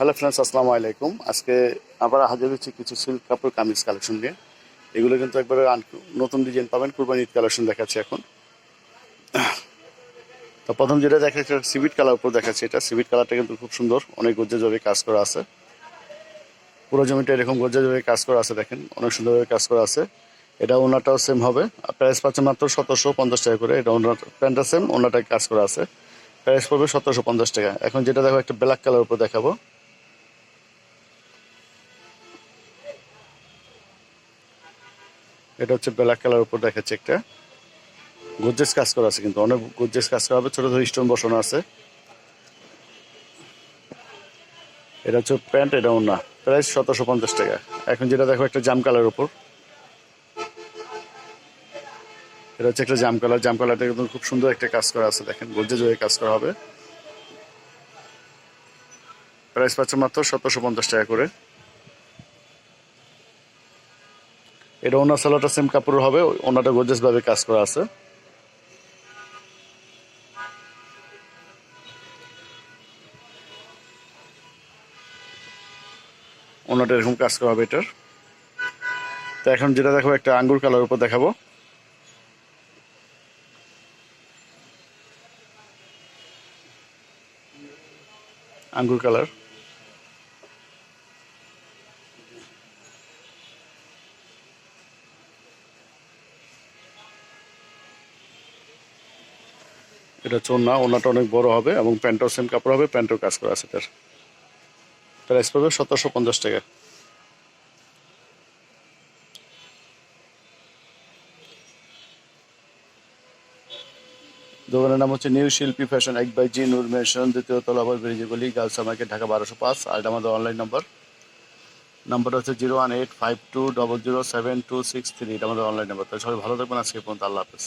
Hello friends, আসসালামু আলাইকুম। আজকে আবার হাজির হচ্ছে কিছু সিল্ক কাপড় কামিজ কালেকশন নিয়ে। এগুলো কিন্তু একবারে নতুন ডিজাইন পাবেন কুরবানি ঈদ কালেকশন দেখাচ্ছি এখন। তো প্রথম যেটা দেখাচ্ছে সিভিট কালার উপর দেখাচ্ছে এটা। সিভিট কালারটা কিন্তু খুব সুন্দর, অনেক গজ্জাভাবে কাজ করা আছে। পুরো জমিটা এরকম গজ্জাভাবে কাজ করা আছে, দেখেন, অনেক সুন্দরভাবে কাজ করা আছে। এটা ওনাটাও সেম হবে। প্রাইস পাচ্ছে মাত্র সতেরোশো পঞ্চাশ টাকা করে। এটা ওনার প্যান্টটা সেম ওনাটায় কাজ করা আছে। প্রাইস পড়বে সতেরোশো পঞ্চাশ টাকা। এখন যেটা দেখো, একটা ব্ল্যাক কালার উপর দেখাবো। এটা হচ্ছে ব্ল্যাক কালার উপর দেখাচ্ছে একটা। গোজেস কাজ করা আছে কিন্তু, অনেক গোজেস কাজ করা হবে। ছোট ছোট স্টোন বসানো আছে। এটা হচ্ছে প্যান্ট, এটা ওনা প্রাইস সতেরোশো পঞ্চাশ টাকা। এখন যেটা দেখো, একটা জাম কালার উপর। এটা হচ্ছে একটা জাম কালার জাম কালারটা কিন্তু খুব সুন্দর একটা কাজ করা আছে, দেখেন। গোজে হয়ে কাজ করা হবে। প্রাইস পাচ্ছে মাত্র সতেরোশো পঞ্চাশ টাকা করে। এটা ওনার সালোয়ারটা সেম কাপড়ের হবে ওনাটা ভাবে কাজ করা আছে। ওনাটা এরকম কাজ করা হবে এটার। তো এখন যেটা দেখাবো, একটা আঙ্গুর কালার উপর দেখাবো। আঙ্গুর কালার। এটা ওনা ওনাটা অনেক বড় হবে এবং প্যান্টও সেম কাপড় হবে প্যান্টও কাজ করা আছে এটার প্রাইস পড়বে সতেরোশো পঞ্চাশ টাকা। দোকানের নাম হচ্ছে নিউ শিল্পী ফ্যাশন এক বাই জি, নূর মেশন, দ্বিতীয় তলা, আবার বেরিয়ে গলি গার্লস মার্কেট ঢাকা বারোশো পাঁচ, আর এটা আমাদের অনলাইন নাম্বার নাম্বারটা হচ্ছে zero one eight five two double zero seven two six three এটা আমাদের অনলাইন নাম্বার তাই সবাই ভালো থাকবেন, আজকে পর্যন্ত আল্লাহ হাফেজ।